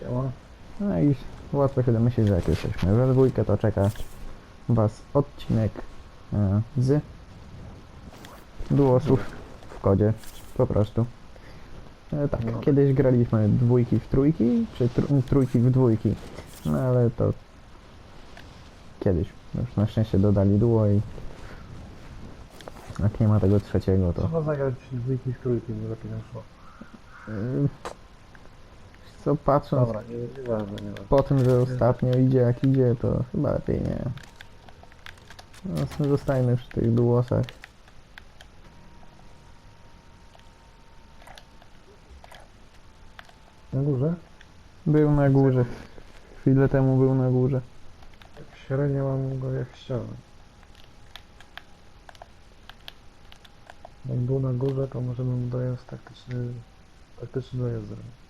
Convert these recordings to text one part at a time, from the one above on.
Działa. No i łatwo się domyślić, że jak jesteśmy we dwójkę, to czeka Was odcinek e, z duosów w kodzie, po prostu. E, tak, No. kiedyś graliśmy dwójki w trójki, czy tr trójki w dwójki, no ale to kiedyś. Już na szczęście dodali duo i jak nie ma tego trzeciego, to... Trzeba zagrać dwójki w trójki, by lepiej nam szło. Yy, Co patrząc Dobra, nie, po tym, że ostatnio idzie jak idzie, to chyba lepiej nie. No, zostajmy przy tych duosach. Na górze? Był na górze. Chwilę temu był na górze. Średnio mam go jak ścianę. Jak był na górze, to możemy mu dojazd taktyczny, taktyczny dojazd zrobić.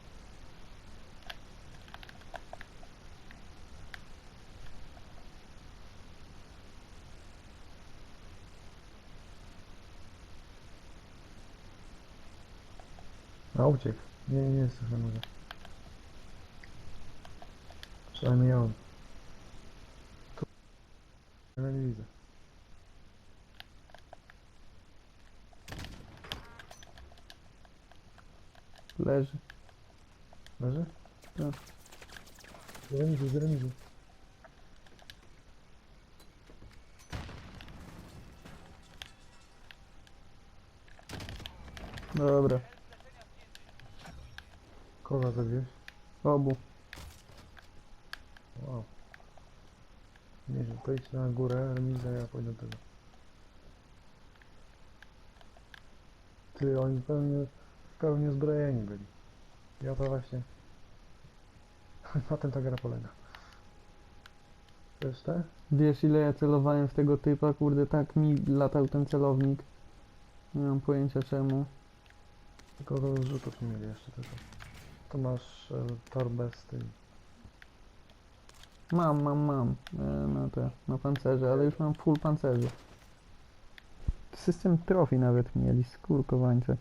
A uciekł. Nie, nie jest na górze. Przynajmniej on. Tu. Ja nie widzę. Leży. Leży? Tak. Z remizu, z remizu. Dobra. Kogo zabiłeś? Obu. Wow. Nie wiem, to idź na górę, remiza, ja pójdę do tego. Ty, oni pewnie w pełni uzbrojeni byli. Ja to właśnie... Na tym ta gra polega. To jest te? Wiesz ile ja celowałem w tego typa? Kurde, tak mi latał ten celownik. Nie mam pojęcia czemu. Tylko do zrzutów nie mieli jeszcze tylko. To masz torbę z tym. Mam, mam, mam. E, na te, na pancerze, ale już mam full pancerze. System trofi nawet mieli, skurkowańce.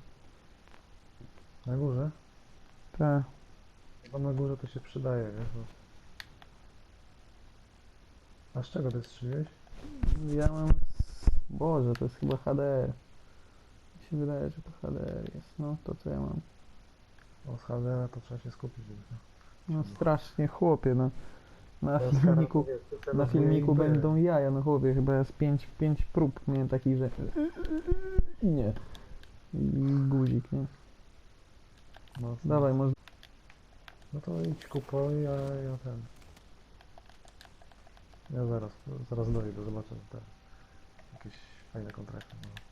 Na górze? Tak. Bo na górze to się przydaje, wiesz? Bo... A z czego ty strzeliłeś? Ja mam... Boże, to jest chyba HDR. Mi się wydaje, że to HDR jest. No, to co ja mam. O, z to trzeba się skupić. No strasznie, chłopie, no. Na To jest filmiku, kara, wiesz, to na filmiku i będą jaja, no chłopie, chyba z pięć, pięć prób miałem takich, że... Nie. I guzik, nie? No, Dawaj, może... No to idź kupuj, a ja ten. Ja zaraz, zaraz dojdę, zobaczę te jakieś fajne kontrakty. No.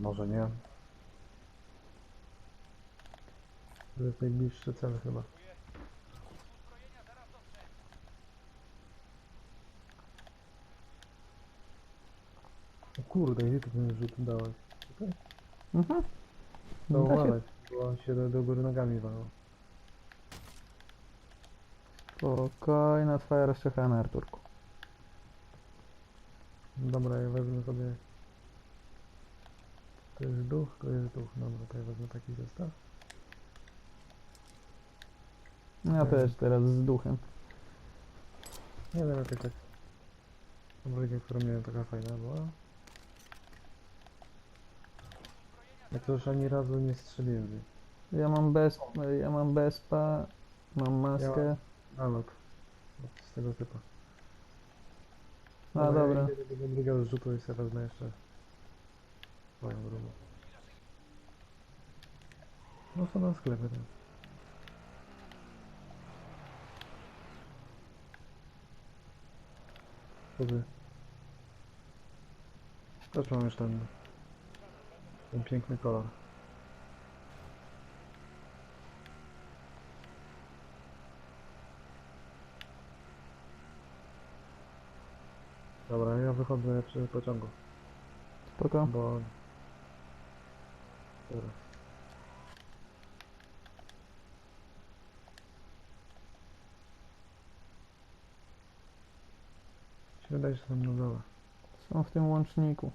Może nie. To jest najbliższy cel chyba. O kurde, gdzie ty ten rzut dałeś? Tutaj? Mhm. To Da się. uważaj, bo on się do, do góry nogami walał. Spokojna twoja rozczechana, Arturku. Dobra, ja wezmę sobie... To jest duch, to jest duch. Dobra, to ja wezmę taki zestaw. Ja Okej. też teraz z duchem. Nie wiem, jakoś tak... Broń, którą miałem, taka fajna była. Jak to już ani razu nie strzeliłem. Ja mam bez, ja mam bezpa, mam maskę. Nalot. Od- Z tego typu. A dobra. Ja idę do tego drugiego zrzutu i sobie wezmę jeszcze... Swoją drugą. No co na sklepie tam. Dobry. Też mam już ten... Ten piękny kolor. Dobra, ja wychodzę przy pociągu, Spoko. bo... Dobra. Się wydaje, że są na dole. Są w tym łączniku.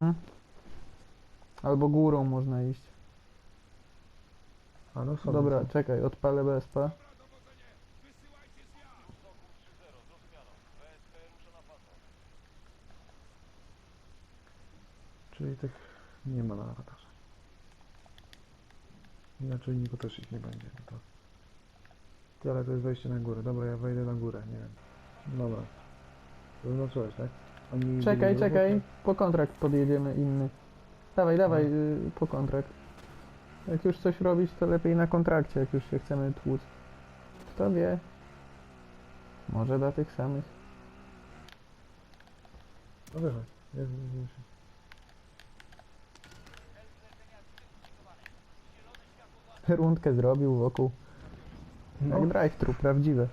Hmm? Albo górą można iść. A no są. Dobra, czekaj, odpalę BSP. Czyli tych nie ma na radarze. Inaczej niego też ich nie będzie. No to... Ty, ale to jest wejście na górę. Dobra, ja wejdę na górę, nie wiem. Dobra. Zaznaczyłeś, tak? Oni Czekaj, byli czekaj, po kontrakt podjedziemy inny. Dawaj, dawaj, y, po kontrakt. Jak już coś robić, to lepiej na kontrakcie, jak już się chcemy tłuc. Kto wie? Może dla tych samych. No wychodź. Ja, ja, się- Rundkę zrobił wokół. no. Jak drive-thru, prawdziwe.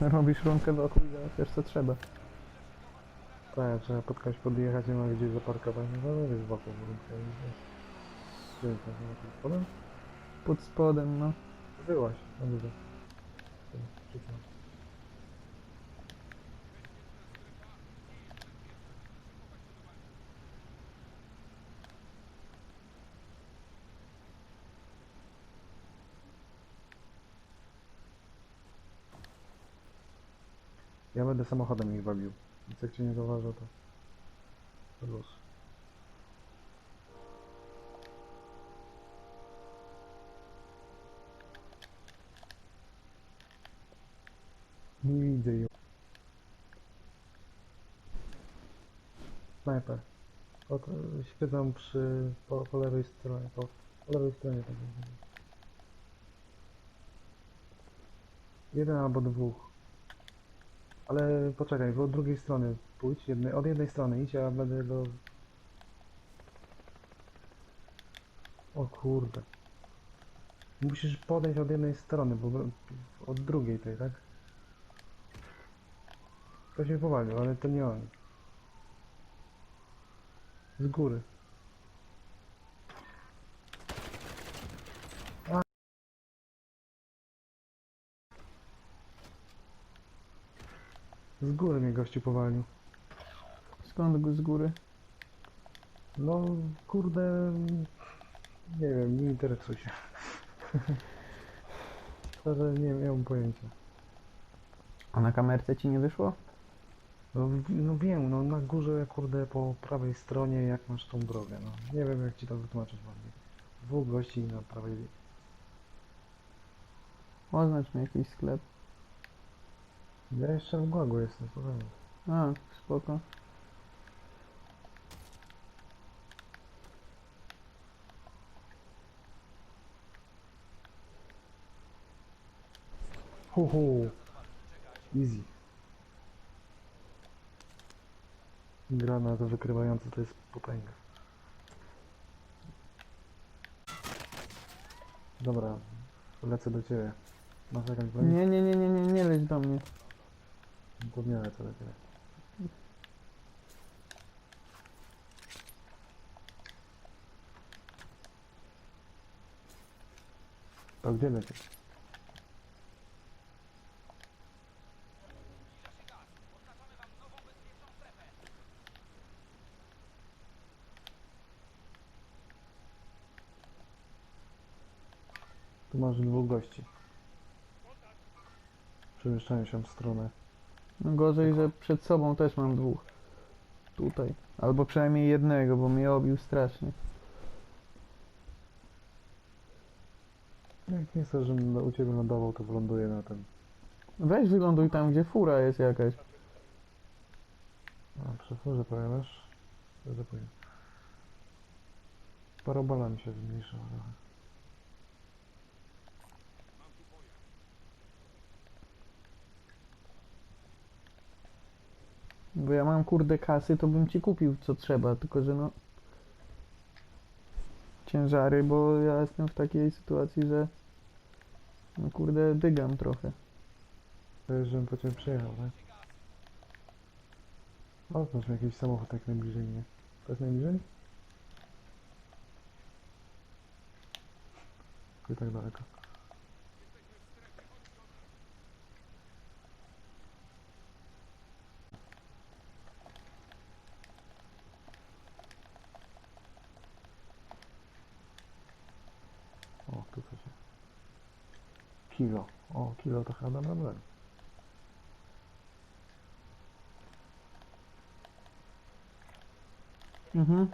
Robisz rundkę wokół i załatwiasz co trzeba. Tak, trzeba podkać, podjechać, nie ma gdzie zaparkować. No to wiesz, wokół wrócę. Gdzie jest samochód? Spodem? Pod spodem, no. Byłaś, na górze. Ja będę samochodem ich wabił. Więc jak cię nie zauważę, to... luz. Nie widzę ją. Snajper. Od, przy, po, po lewej stronie, po, po lewej stronie tak. Jeden albo dwóch. Ale poczekaj, bo od drugiej strony pójdź, jednej, od jednej strony idź, a będę go... O kurde. Musisz podejść od jednej strony, bo od drugiej tej, tak? Ktoś mnie powalił, ale to nie on. Z góry. A. Z góry mnie gościu powalił. Skąd go z góry? No, kurde... Nie wiem, nie interesuj się. Szczerze, nie miałem pojęcia. A na kamerce ci nie wyszło? No, no wiem, no na górze, kurde, po prawej stronie, jak masz tą drogę, no. Nie wiem, jak ci to wytłumaczyć ładnie. Dwóch gości na prawej... Oznacz mi jakiś sklep. Ja jeszcze w Głagu jestem, spokojnie. A, spoko. Hu, hu. Easy. Granat wykrywający to jest potęga. Dobra, lecę do ciebie. Masz jakąś broń? Nie, nie, nie, nie, nie, nie leć do mnie. To nie lecę do ciebie. To gdzie lecisz? Tu masz dwóch gości. Przemieszczają się w stronę. No gorzej, że przed sobą też mam dwóch. Tutaj. Albo przynajmniej jednego, bo mnie obił strasznie. Jak nie chcesz, żebym u ciebie lądował, to wyląduję na tym. Weź wyląduj tam, gdzie fura jest jakaś. A, przy furze? To zapomnę. Parabola mi się zmniejszyła trochę. Bo ja mam kurde kasy, to bym ci kupił co trzeba, tylko że no... Ciężary, bo ja jestem w takiej sytuacji, że... No kurde, dygam trochę. To jest, żebym po ciebie przyjechał, tak? O, masz jakiś samochód tak najbliżej mnie. To jest najbliżej? Tylko tak daleko. O, Kilo. O, kilo to chyba dobra broń. Mhm.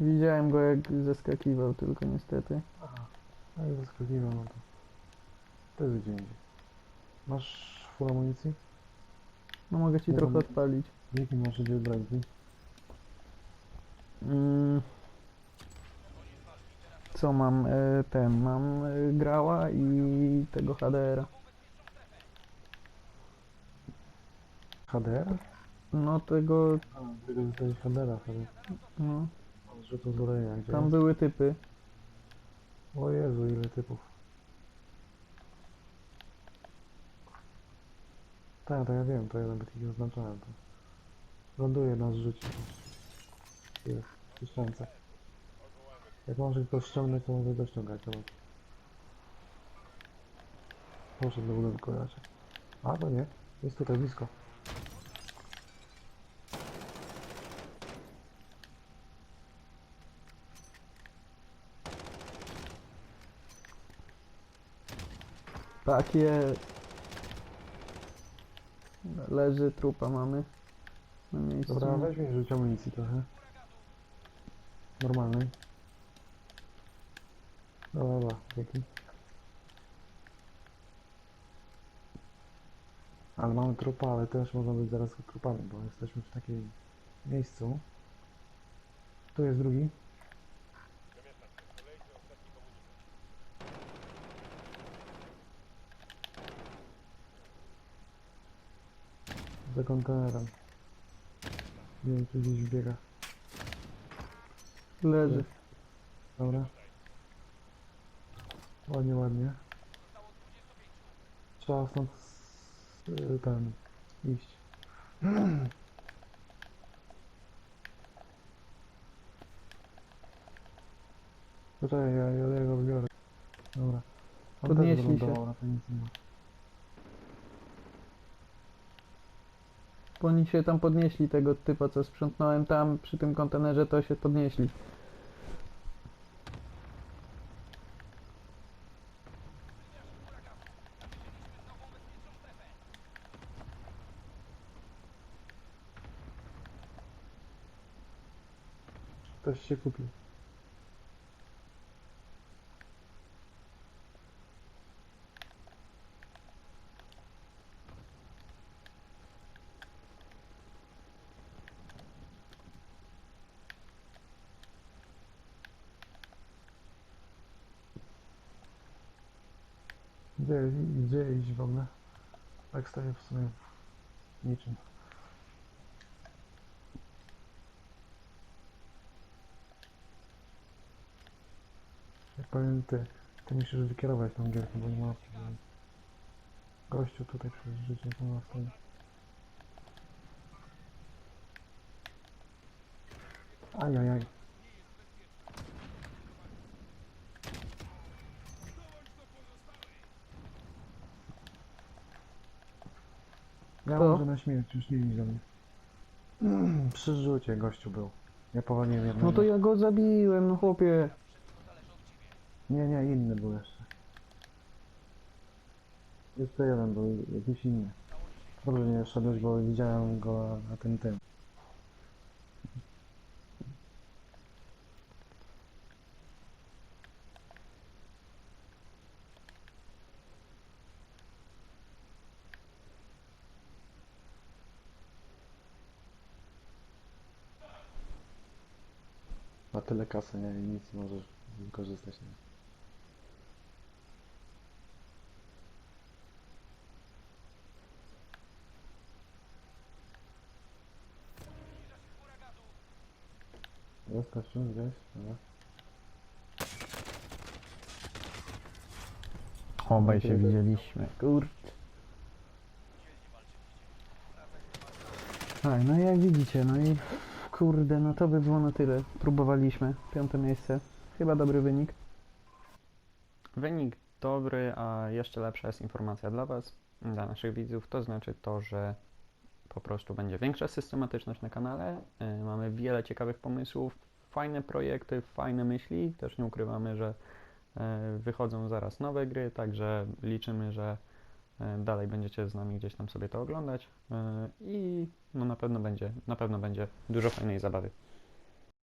Widziałem go jak zeskakiwał, tylko niestety. Aha. No i zaskakiwał, no to... To jest gdzie indziej. Masz full amunicji? No mogę ci trochę mam- odpalić. Masz gdzie zbrojki? Mm. Co mam? E, ten, mam e, grała i tego HDR-a. HDR? No tego, A, tego dostałeś HDR-a sobie. no, Z rzutu z urojenia, gdzie tam jest? były typy. O Jezu, ile typów. Tak, to ja wiem, to ja nawet ich oznaczałem. To. Ląduje na zrzucie. Jest, ręce. Jak może go ściągnąć, to może go ściągać, zobacz. Poszedł do budynku raczej. A, to nie. Jest tutaj blisko. Tak jest. Leży, trupa mamy. Na miejscu. Dobra, weź mi rzuć amunicji trochę. Normalnej. Dobra, dobra, dzięki. Ale mamy trupa, ale też można być zaraz trupami, bo jesteśmy w takiej miejscu. Tu jest drugi. Za kontenerem. Nie wiem, czy gdzieś biega. Leży. Dobra. Ładnie, ładnie. Trzeba stąd s- y, ten iść. Poczekaj, ja, ja, ja go wybiorę. Dobra. On też Podnieśli się. wylądował na tym nic nie ma. Bo oni się tam podnieśli tego typa, co sprzątnąłem tam przy tym kontenerze, to się podnieśli. Ktoś się kupił. Gdzie, gdzie iść w ogóle? Tak stoję w sumie niczym. Powiem ty, ty musisz wykierować tą gierkę, bo nie ma opcji. Gościu tutaj przez życie to ma stoi. Ajajaj. Ja Co? może na śmierć, już nie idź do mnie. Przy rzucie gościu był. Ja powaliłem jednego. No to ja go zabiłem, no chłopie. Nie, nie, inny był jeszcze. Jeszcze jeden był, jakiś inny. Dobrze nie szedłeś, bo widziałem go na tym tym. Ma tyle kasy, nie? I nic nie możesz wykorzystać. Nie? Kościół gdzieś? Dobra. Obaj się widzieliśmy, kurczę. Tak, no i jak widzicie, no i kurde, no to by było na tyle. Próbowaliśmy, piąte miejsce. Chyba dobry wynik. Wynik dobry, a jeszcze lepsza jest informacja dla Was, dla naszych widzów. To znaczy to, że po prostu będzie większa systematyczność na kanale. y, Mamy wiele ciekawych pomysłów. Fajne projekty, fajne myśli. Też nie ukrywamy, że e, wychodzą zaraz nowe gry, także liczymy, że e, dalej będziecie z nami gdzieś tam sobie to oglądać e, i no na pewno będzie, na pewno będzie dużo fajnej zabawy.